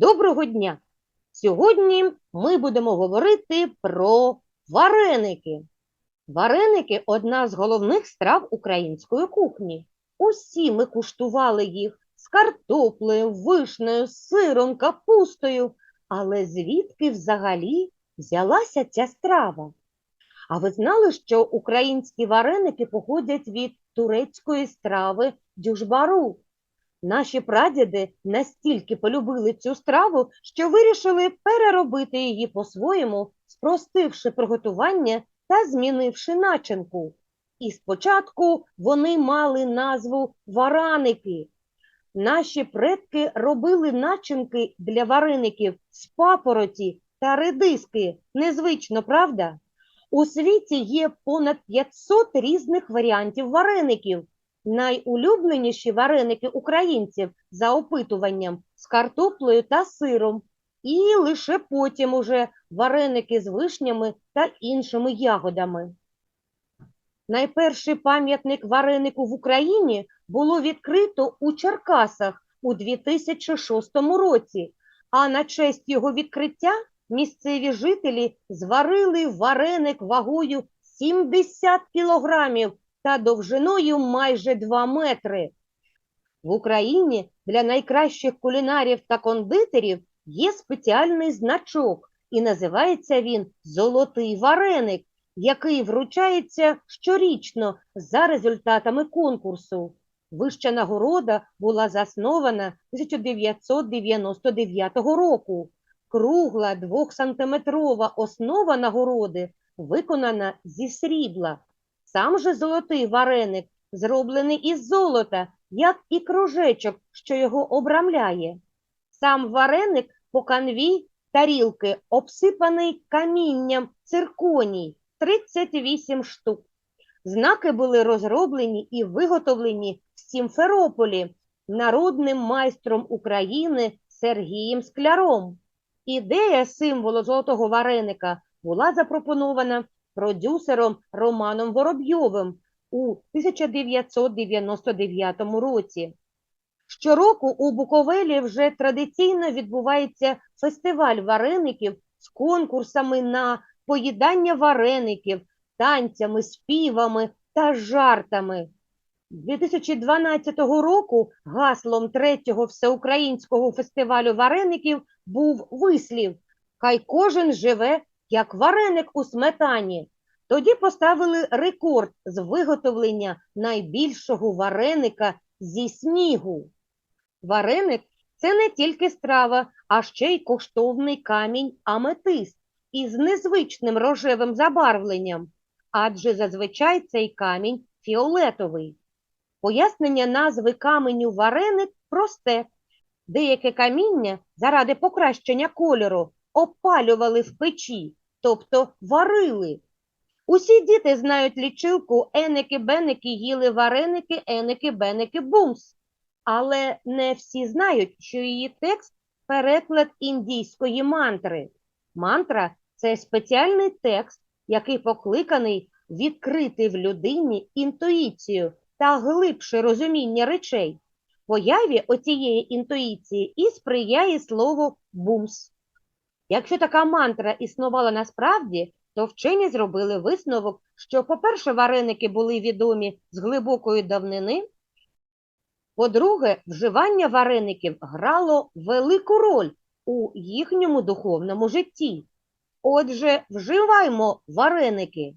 Доброго дня! Сьогодні ми будемо говорити про вареники. Вареники одна з головних страв української кухні. Усі ми куштували їх з картоплею, вишнею, сиром, капустою. Але звідки взагалі взялася ця страва? А ви знали, що українські вареники походять від турецької страви дюжбару? Наші прадіди настільки полюбили цю страву, що вирішили переробити її по-своєму, спростивши приготування та змінивши начинку. І спочатку вони мали назву вараники. Наші предки робили начинки для вареників з папороті та редиски. Незвично, правда? У світі є понад 500 різних варіантів вареників. Найулюбленіші вареники українців за опитуванням з картоплею та сиром, і лише потім уже вареники з вишнями та іншими ягодами. Найперший пам'ятник варенику в Україні було відкрито у Черкасах у 2006 році, а на честь його відкриття місцеві жителі зварили вареник вагою 70 кілограмів та довжиною майже 2 метри. В Україні для найкращих кулінарів та кондитерів є спеціальний значок, і називається він Золотий вареник, який вручається щорічно за результатами конкурсу. Вища нагорода була заснована 1999 року. Кругла двохсантиметрова основа нагороди виконана зі срібла. Сам же золотий вареник зроблений із золота, як і кружечок, що його обрамляє. Сам вареник по канві тарілки обсипаний камінням цирконій 38 штук. Знаки були розроблені і виготовлені в Сімферополі народним майстром України Сергієм Скляром. Ідея символу золотого вареника була запропонована продюсером Романом Воробйовим у 1999 році. Щороку у Буковелі вже традиційно відбувається фестиваль вареників з конкурсами на поїдання вареників, танцями, співами та жартами. 2012 року гаслом третього всеукраїнського фестивалю вареників був вислів Хай кожен живе як вареник у сметані. Тоді поставили рекорд з виготовлення найбільшого вареника зі снігу. Вареник це не тільки страва, а ще й коштовний камінь аметист із незвичним рожевим забарвленням, адже зазвичай цей камінь фіолетовий. Пояснення назви каменю вареник просте. Деяке каміння заради покращення кольору опалювали в печі, тобто варили. Усі діти знають лічилку еники-беники їли вареники, еники-беники бумс. Але не всі знають, що її текст переклад індійської мантри. Мантра це спеціальний текст, який покликаний відкрити в людині інтуїцію та глибше розуміння речей. Появі оцієї інтуїції і сприяє слово бумс. Якщо така мантра існувала насправді, то вчені зробили висновок, що, по-перше, вареники були відомі з глибокої давнини. По-друге, вживання вареників грало велику роль у їхньому духовному житті. Отже, вживаймо вареники.